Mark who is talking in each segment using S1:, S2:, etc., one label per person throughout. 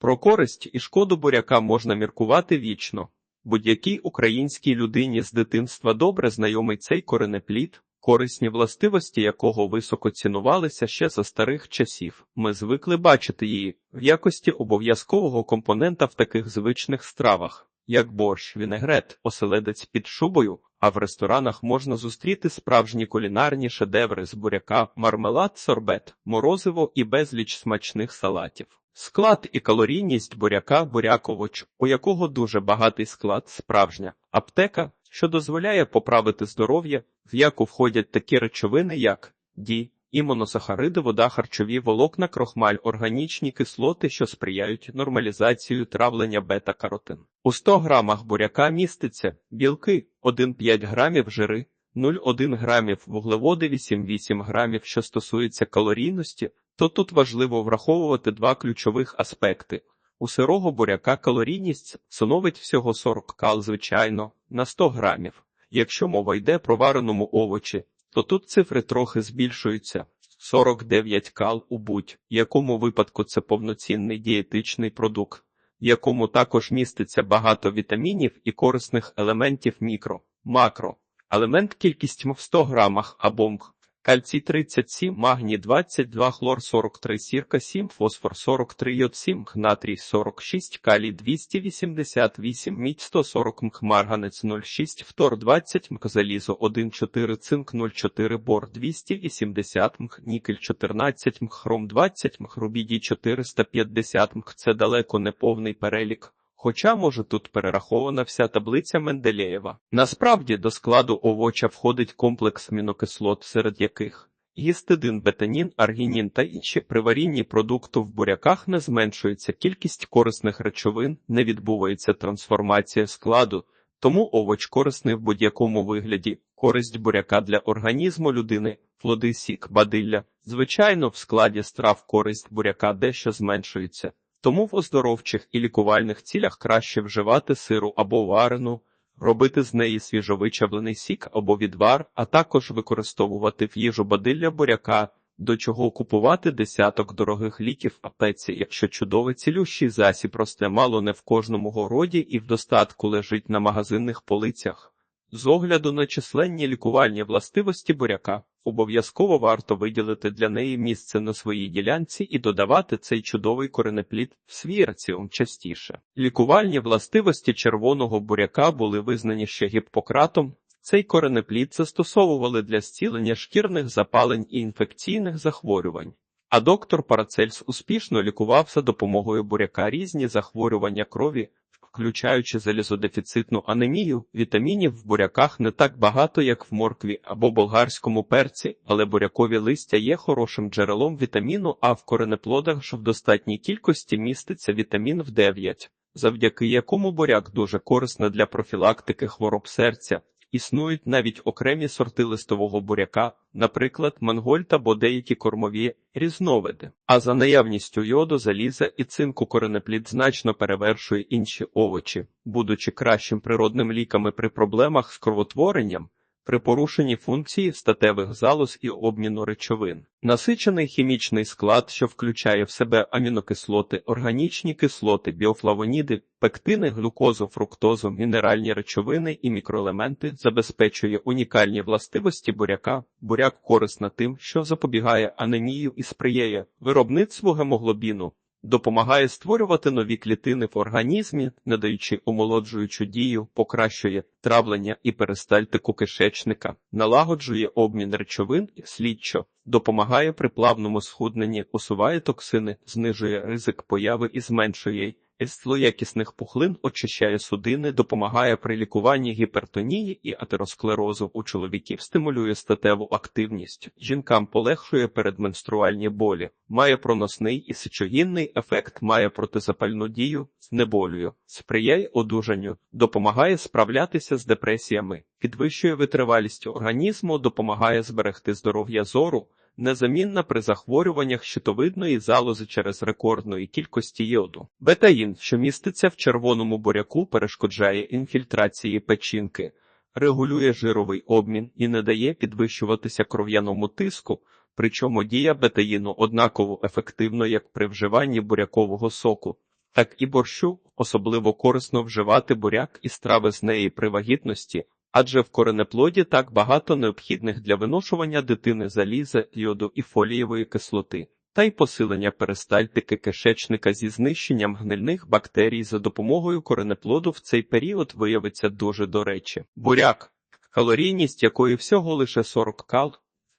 S1: Про користь і шкоду буряка можна міркувати вічно. Будь-якій українській людині з дитинства добре знайомий цей коренеплід, корисні властивості якого високо цінувалися ще за старих часів. Ми звикли бачити її в якості обов'язкового компонента в таких звичних стравах, як борщ, вінегрет, оселедець під шубою, а в ресторанах можна зустріти справжні кулінарні шедеври з буряка, мармелад, сорбет, морозиво і безліч смачних салатів. Склад і калорійність буряка буряковоч, у якого дуже багатий склад, справжня аптека, що дозволяє поправити здоров'я, в яку входять такі речовини, як ді, і моносахариди, вода, харчові волокна, крохмаль, органічні кислоти, що сприяють нормалізації травлення бета-каротин. У 100 грамах буряка міститься білки 1,5 грамів жири, 0,1 грамів вуглеводи, 8,8 грамів, що стосується калорійності, то тут важливо враховувати два ключових аспекти. У сирого буряка калорійність становить всього 40 кал, звичайно, на 100 грамів. Якщо мова йде про вареному овочі, то тут цифри трохи збільшуються. 49 кал у будь-якому випадку це повноцінний дієтичний продукт, в якому також міститься багато вітамінів і корисних елементів мікро, макро. Елемент кількістю в 100 грамах або МГ. Кальцій 37, магній 22, хлор 43, сірка 7, фосфор 43, йод 7, натрій 46, калій 288, мідь 140, мх, марганець 0,6, фтор 20, мх, залізо 1,4, цинк 0,4, бор 280, мх, нікель 14, мх, хром 20, мх, рубідій 450, мх. Це далеко не повний перелік. Хоча, може, тут перерахована вся таблиця Менделєєва. Насправді до складу овоча входить комплекс амінокислот, серед яких гістидин, бетанін, аргінін та інші при варінні продукту в буряках не зменшується кількість корисних речовин, не відбувається трансформація складу, тому овоч корисний в будь-якому вигляді. Користь буряка для організму людини, плоди сік, бадилля. Звичайно, в складі страв користь буряка дещо зменшується. Тому в оздоровчих і лікувальних цілях краще вживати сиру або варену, робити з неї свіжовичавлений сік або відвар, а також використовувати в їжу бадилля буряка, до чого купувати десяток дорогих ліків в аптеці, якщо чудовий цілющий засіб росте мало не в кожному городі і в достатку лежить на магазинних полицях. З огляду на численні лікувальні властивості буряка, обов'язково варто виділити для неї місце на своїй ділянці і додавати цей чудовий коренеплід в свій раціон частіше. Лікувальні властивості червоного буряка були визнані ще гіппократом. Цей коренеплід застосовували для зцілення шкірних запалень і інфекційних захворювань. А доктор Парацельс успішно лікував за допомогою буряка різні захворювання крові, включаючи залізодефіцитну анемію, вітамінів в буряках не так багато, як в моркві або болгарському перці, але бурякові листя є хорошим джерелом вітаміну, а в коренеплодах ж в достатній кількості міститься вітамін в 9, завдяки якому буряк дуже корисний для профілактики хвороб серця. Існують навіть окремі сорти листового буряка, наприклад, мангольт або деякі кормові різновиди. А за наявністю йоду, заліза і цинку коренеплід значно перевершує інші овочі, будучи кращим природним ліками при проблемах з кровотворенням. При порушенні функції статевих залоз і обміну речовин, насичений хімічний склад, що включає в себе амінокислоти, органічні кислоти, біофлавоніди, пектини, глюкозу, фруктозу, мінеральні речовини і мікроелементи, забезпечує унікальні властивості буряка. Буряк корисна тим, що запобігає анемію і сприяє виробництву гемоглобіну. Допомагає створювати нові клітини в організмі, надаючи омолоджуючу дію, покращує травлення і перистальтику кишечника, налагоджує обмін речовин і слідчо, допомагає при плавному схудненні, усуває токсини, знижує ризик появи і зменшує із злоякісних пухлин, очищає судини, допомагає при лікуванні гіпертонії і атеросклерозу. У чоловіків, стимулює статеву активність, жінкам полегшує передменструальні болі, має проносний і сечогінний ефект, має протизапальну дію, знеболює, сприяє одужанню, допомагає справлятися з депресіями, підвищує витривалість організму, допомагає зберегти здоров'я зору незамінна при захворюваннях щитовидної залози через рекордної кількості йоду. Бетаїн, що міститься в червоному буряку, перешкоджає інфільтрації печінки, регулює жировий обмін і не дає підвищуватися кров'яному тиску. Причому дія бетаїну однаково ефективно, як при вживанні бурякового соку. так і борщу, особливо корисно вживати буряк і страви з неї при вагітності, адже в коренеплоді так багато необхідних для виношування дитини заліза, йоду і фолієвої кислоти, та й посилення перистальтики кишечника зі знищенням гнильних бактерій за допомогою коренеплоду в цей період виявиться дуже до речі. Буряк, калорійність якої всього лише 40 кал,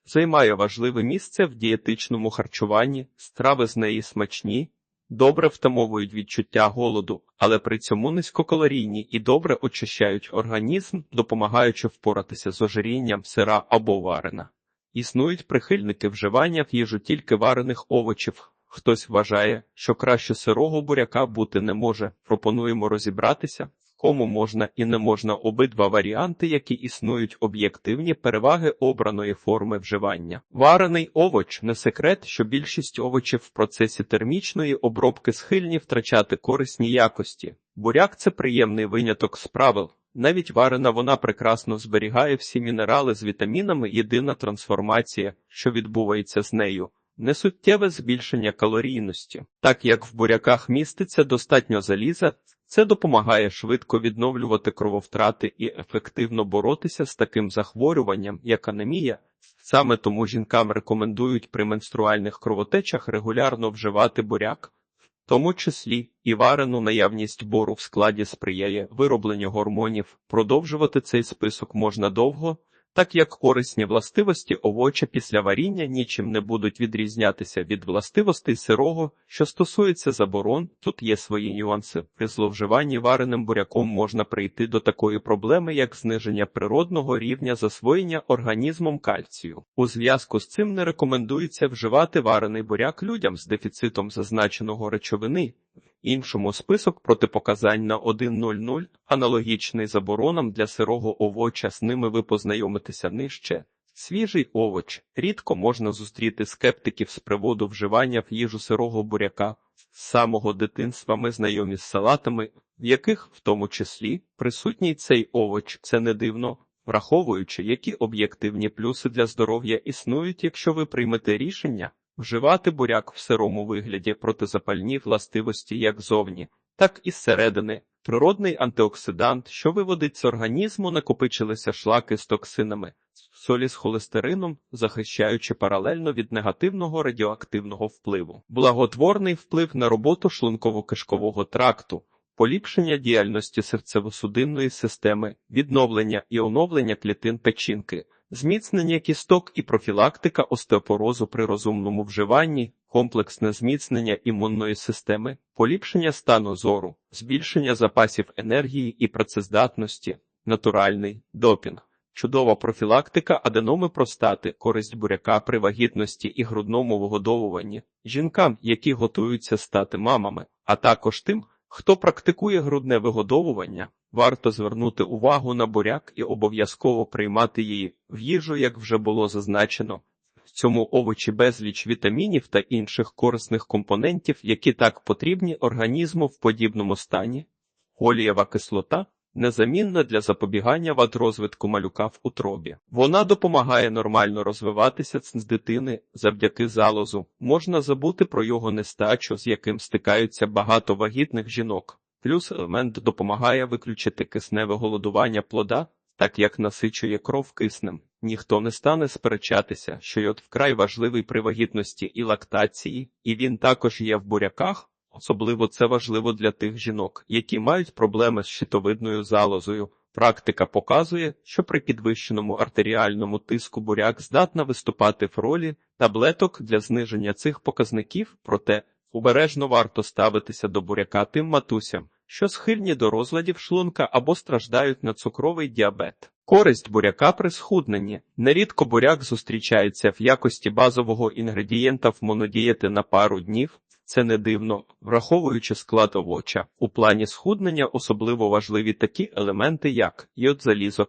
S1: займає важливе місце в дієтичному харчуванні, страви з неї смачні, добре втамовують відчуття голоду, але при цьому низькокалорійні і добре очищають організм, допомагаючи впоратися з ожирінням сира або варена. Існують прихильники вживання в їжу тільки варених овочів. Хтось вважає, що краще сирого буряка бути не може. Пропонуємо розібратися, кому можна і не можна обидва варіанти, які існують об'єктивні переваги обраної форми вживання. Варений овоч не секрет, що більшість овочів в процесі термічної обробки схильні втрачати корисні якості. Буряк це приємний виняток з правил. Навіть варена вона прекрасно зберігає всі мінерали з вітамінами, єдина трансформація, що відбувається з нею. Несуттєве збільшення калорійності, так як в буряках міститься достатньо заліза, це допомагає швидко відновлювати крововтрати і ефективно боротися з таким захворюванням, як анемія. Саме тому жінкам рекомендують при менструальних кровотечах регулярно вживати буряк, в тому числі і варену наявність бору в складі сприяє виробленню гормонів. Продовжувати цей список можна довго. Так як корисні властивості овоча після варіння нічим не будуть відрізнятися від властивостей сирого, що стосується заборон, тут є свої нюанси. При зловживанні вареним буряком можна прийти до такої проблеми, як зниження природного рівня засвоєння організмом кальцію. У зв'язку з цим не рекомендується вживати варений буряк людям з дефіцитом зазначеного речовини. Іншому список протипоказань на 1.00, аналогічний заборонам для сирого овоча, з ними ви познайомитеся нижче. Свіжий овоч. Рідко можна зустріти скептиків з приводу вживання в їжу сирого буряка. З самого дитинства ми знайомі з салатами, в яких, в тому числі, присутній цей овоч, це не дивно, враховуючи, які об'єктивні плюси для здоров'я існують, якщо ви приймете рішення. Вживати буряк в сирому вигляді протизапальні властивості як зовні, так і зсередини. Природний антиоксидант, що виводить з організму, накопичилися шлаки з токсинами, солі з холестерином, захищаючи паралельно від негативного радіоактивного впливу, благотворний вплив на роботу шлунково-кишкового тракту, поліпшення діяльності серцево-судинної системи, відновлення і оновлення клітин печінки. Зміцнення кісток і профілактика остеопорозу при розумному вживанні, комплексне зміцнення імунної системи, поліпшення стану зору, збільшення запасів енергії і працездатності, натуральний допінг, чудова профілактика аденоми простати, користь буряка при вагітності і грудному вигодовуванні, жінкам, які готуються стати мамами, а також тим, хто практикує грудне вигодовування. Варто звернути увагу на буряк і обов'язково приймати її в їжу, як вже було зазначено. В цьому овочі безліч вітамінів та інших корисних компонентів, які так потрібні організму в подібному стані. Олієва кислота незамінна для запобігання вад розвитку малюка в утробі. Вона допомагає нормально розвиватися з дитини завдяки залозу. Можна забути про його нестачу, з яким стикаються багато вагітних жінок. Плюс елемент допомагає виключити кисневе голодування плода, так як насичує кров киснем. Ніхто не стане сперечатися, що йод вкрай важливий при вагітності і лактації, і він також є в буряках. Особливо це важливо для тих жінок, які мають проблеми з щитовидною залозою. Практика показує, що при підвищеному артеріальному тиску буряк здатна виступати в ролі таблеток для зниження цих показників, проте Обережно варто ставитися до буряка тим матусям, що схильні до розладів шлунка або страждають на цукровий діабет. Користь буряка при схудненні. Нерідко буряк зустрічається в якості базового інгредієнта в монодієти на пару днів. Це не дивно, враховуючи склад овоча. У плані схуднення особливо важливі такі елементи, як йод залізо.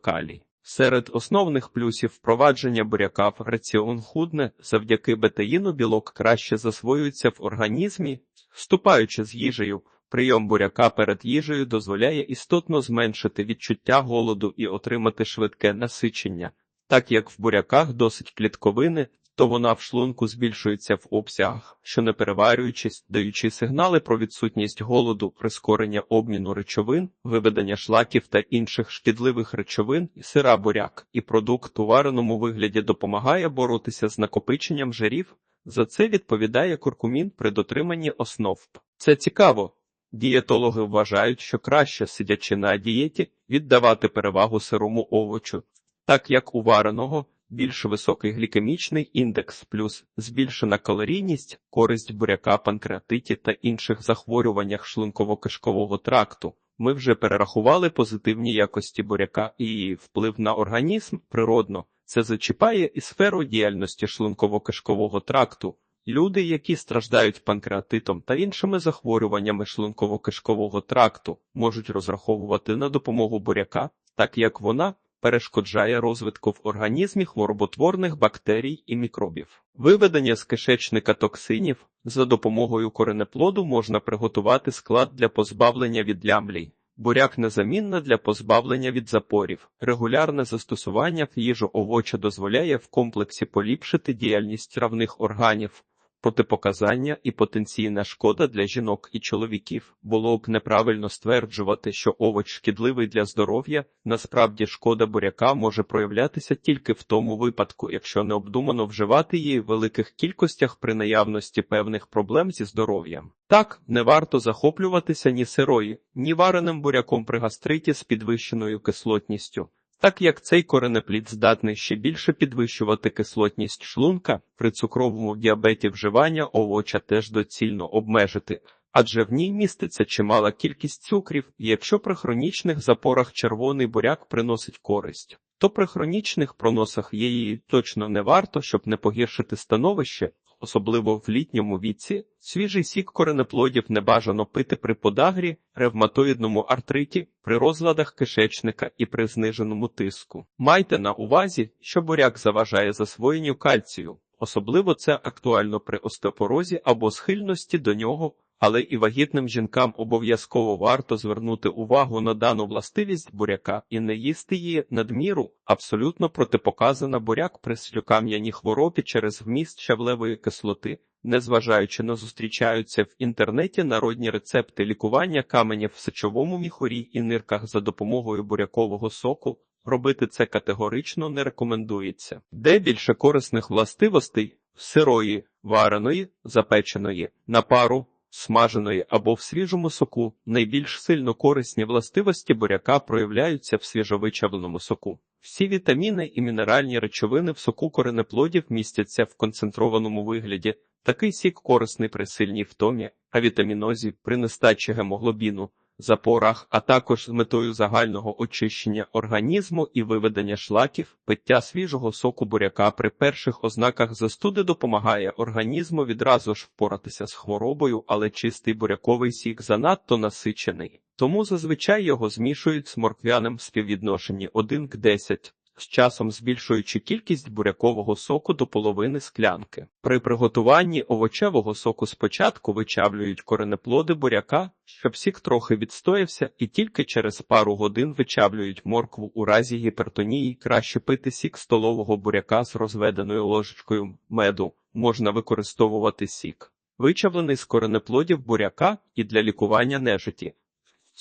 S1: Серед основних плюсів впровадження буряка в раціон худне завдяки бетаїну білок краще засвоюється в організмі, вступаючи з їжею. Прийом буряка перед їжею дозволяє істотно зменшити відчуття голоду і отримати швидке насичення. Так як в буряках досить клітковини, то вона в шлунку збільшується в обсягах, що не переварюючись, даючи сигнали про відсутність голоду, прискорення обміну речовин, виведення шлаків та інших шкідливих речовин, сира буряк, і продукт у вареному вигляді допомагає боротися з накопиченням жирів. За це відповідає куркумін при дотриманні основ. Це цікаво. Дієтологи вважають, що краще, сидячи на дієті, віддавати перевагу сирому овочу, так як у вареного більш високий глікемічний індекс плюс збільшена калорійність, користь буряка, панкреатиті та інших захворюваннях шлунково-кишкового тракту. Ми вже перерахували позитивні якості буряка і її вплив на організм природно. Це зачіпає і сферу діяльності шлунково-кишкового тракту. Люди, які страждають панкреатитом та іншими захворюваннями шлунково-кишкового тракту, можуть розраховувати на допомогу буряка, так як вона перешкоджає розвитку в організмі хвороботворних бактерій і мікробів. Виведення з кишечника токсинів за допомогою коренеплоду можна приготувати склад для позбавлення від лямблій. Буряк незамінна для позбавлення від запорів. Регулярне застосування в їжу овоча дозволяє в комплексі поліпшити діяльність травних органів. Протипоказання і потенційна шкода для жінок і чоловіків було б неправильно стверджувати, що овоч шкідливий для здоров'я. Насправді шкода буряка може проявлятися тільки в тому випадку, якщо необдумано вживати її в великих кількостях при наявності певних проблем зі здоров'ям. Так, не варто захоплюватися ні сирої, ні вареним буряком при гастриті з підвищеною кислотністю. Так як цей коренеплід здатний ще більше підвищувати кислотність шлунка, при цукровому діабеті вживання овоча теж доцільно обмежити, адже в ній міститься чимала кількість цукрів, і якщо при хронічних запорах червоний буряк приносить користь, то при хронічних проносах її точно не варто, щоб не погіршити становище, особливо в літньому віці, свіжий сік коренеплодів не бажано пити при подагрі, ревматоїдному артриті, при розладах кишечника і при зниженому тиску. Майте на увазі, що буряк заважає засвоєнню кальцію. Особливо це актуально при остеопорозі або схильності до нього, але і вагітним жінкам обов'язково варто звернути увагу на дану властивість буряка і не їсти її надміру. Абсолютно протипоказана буряк при слюкам'яній хворобі через вміст щавлевої кислоти. Незважаючи на зустрічаються в інтернеті народні рецепти лікування каменів в сечовому міхурі і нирках за допомогою бурякового соку, робити це категорично не рекомендується. Де більше корисних властивостей сирої, вареної, запеченої, на пару, смаженої або в свіжому соку, найбільш сильно корисні властивості буряка проявляються в свіжовичавленому соку. Всі вітаміни і мінеральні речовини в соку коренеплодів містяться в концентрованому вигляді. Такий сік корисний при сильній втомі, а вітамінозі при нестачі гемоглобіну, запорах, а також з метою загального очищення організму і виведення шлаків, пиття свіжого соку буряка при перших ознаках застуди допомагає організму відразу ж впоратися з хворобою, але чистий буряковий сік занадто насичений. Тому зазвичай його змішують з морквяним співвідношенні 1 к 10 з часом збільшуючи кількість бурякового соку до половини склянки. При приготуванні овочевого соку спочатку вичавлюють коренеплоди буряка, щоб сік трохи відстоявся, і тільки через пару годин вичавлюють моркву у разі гіпертонії. Краще пити сік столового буряка з розведеною ложечкою меду, можна використовувати сік. Вичавлений з коренеплодів буряка і для лікування нежиті.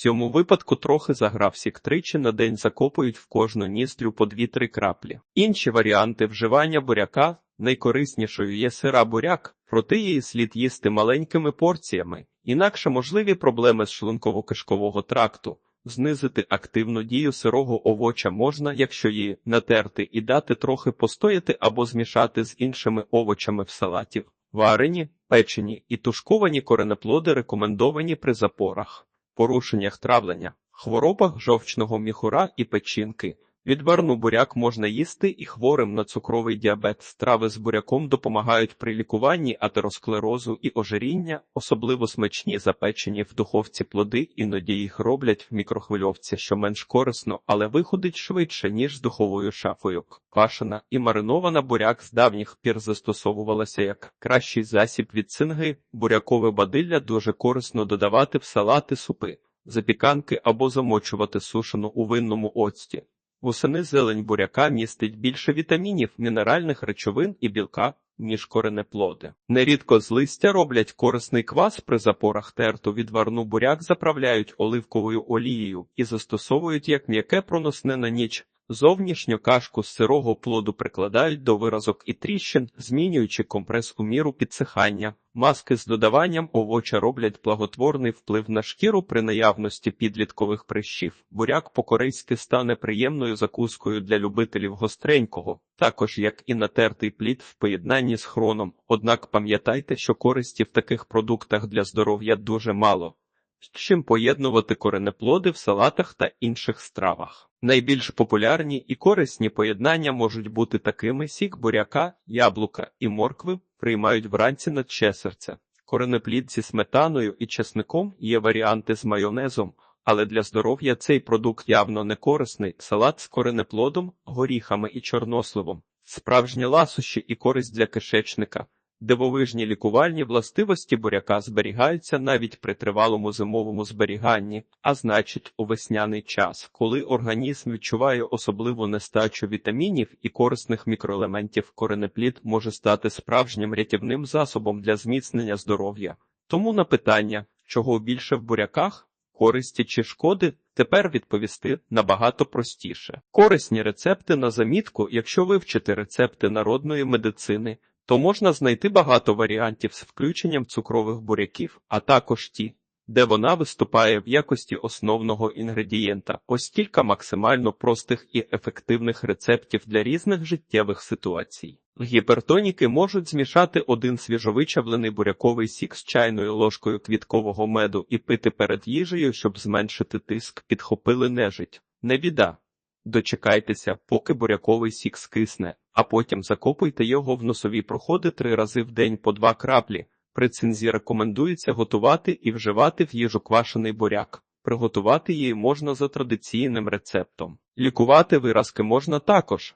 S1: Цьому випадку трохи заграв сік тричі на день закопують в кожну ніздрю по 2-3 краплі. Інші варіанти вживання буряка найкориснішою є сира буряк, проте її слід їсти маленькими порціями, інакше можливі проблеми з шлунково-кишкового тракту. Знизити активну дію сирого овоча можна, якщо її натерти і дати трохи постояти або змішати з іншими овочами в салаті. Варені, печені і тушковані коренеплоди рекомендовані при запорах порушеннях травлення, хворобах жовчного міхура і печінки. Відварну буряк можна їсти і хворим на цукровий діабет. Страви з буряком допомагають при лікуванні атеросклерозу і ожиріння, особливо смачні запечені в духовці плоди, іноді їх роблять в мікрохвильовці, що менш корисно, але виходить швидше, ніж з духовою шафою. Квашена і маринована буряк з давніх пір застосовувалася як кращий засіб від цинги. Бурякове бадилля дуже корисно додавати в салати супи, запіканки або замочувати сушену у винному оцті. Восени зелень буряка містить більше вітамінів, мінеральних речовин і білка, ніж коренеплоди. Нерідко з листя роблять корисний квас при запорах терту відварну буряк заправляють оливковою олією і застосовують як м'яке проносне на ніч. Зовнішню кашку з сирого плоду прикладають до виразок і тріщин, змінюючи компрес у міру підсихання. Маски з додаванням овоча роблять благотворний вплив на шкіру при наявності підліткових прищів. Буряк по-корейськи стане приємною закускою для любителів гостренького, також як і натертий плід в поєднанні з хроном. Однак пам'ятайте, що користі в таких продуктах для здоров'я дуже мало. З чим поєднувати коренеплоди в салатах та інших стравах. Найбільш популярні і корисні поєднання можуть бути такими: сік буряка, яблука і моркви приймають вранці на серця. Коренеплід зі сметаною і чесником є варіанти з майонезом, але для здоров'я цей продукт явно не корисний. Салат з коренеплодом, горіхами і чорносливом. Справжні ласощі і користь для кишечника. Дивовижні лікувальні властивості буряка зберігаються навіть при тривалому зимовому зберіганні, а значить, у весняний час, коли організм відчуває особливу нестачу вітамінів і корисних мікроелементів, коренеплід може стати справжнім рятівним засобом для зміцнення здоров'я. Тому на питання, чого більше в буряках, користі чи шкоди, тепер відповісти набагато простіше. Корисні рецепти на замітку, якщо вивчити рецепти народної медицини то можна знайти багато варіантів з включенням цукрових буряків, а також ті, де вона виступає в якості основного інгредієнта. Ось кілька максимально простих і ефективних рецептів для різних життєвих ситуацій. Гіпертоніки можуть змішати один свіжовичавлений буряковий сік з чайною ложкою квіткового меду і пити перед їжею, щоб зменшити тиск, підхопили нежить. Не біда. Дочекайтеся, поки буряковий сік скисне, а потім закопуйте його в носові проходи три рази в день по два краплі. При цинзі рекомендується готувати і вживати в їжу квашений буряк. Приготувати її можна за традиційним рецептом. Лікувати виразки можна також,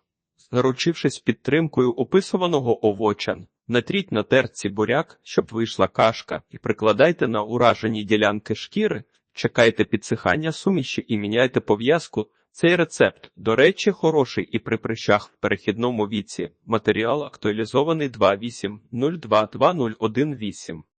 S1: заручившись підтримкою описуваного овоча. Натріть на терці буряк, щоб вийшла кашка, і прикладайте на уражені ділянки шкіри, чекайте підсихання суміші і міняйте пов'язку. Цей рецепт, до речі, хороший і при прищах в перехідному віці. Матеріал актуалізований 2.8.02.2018.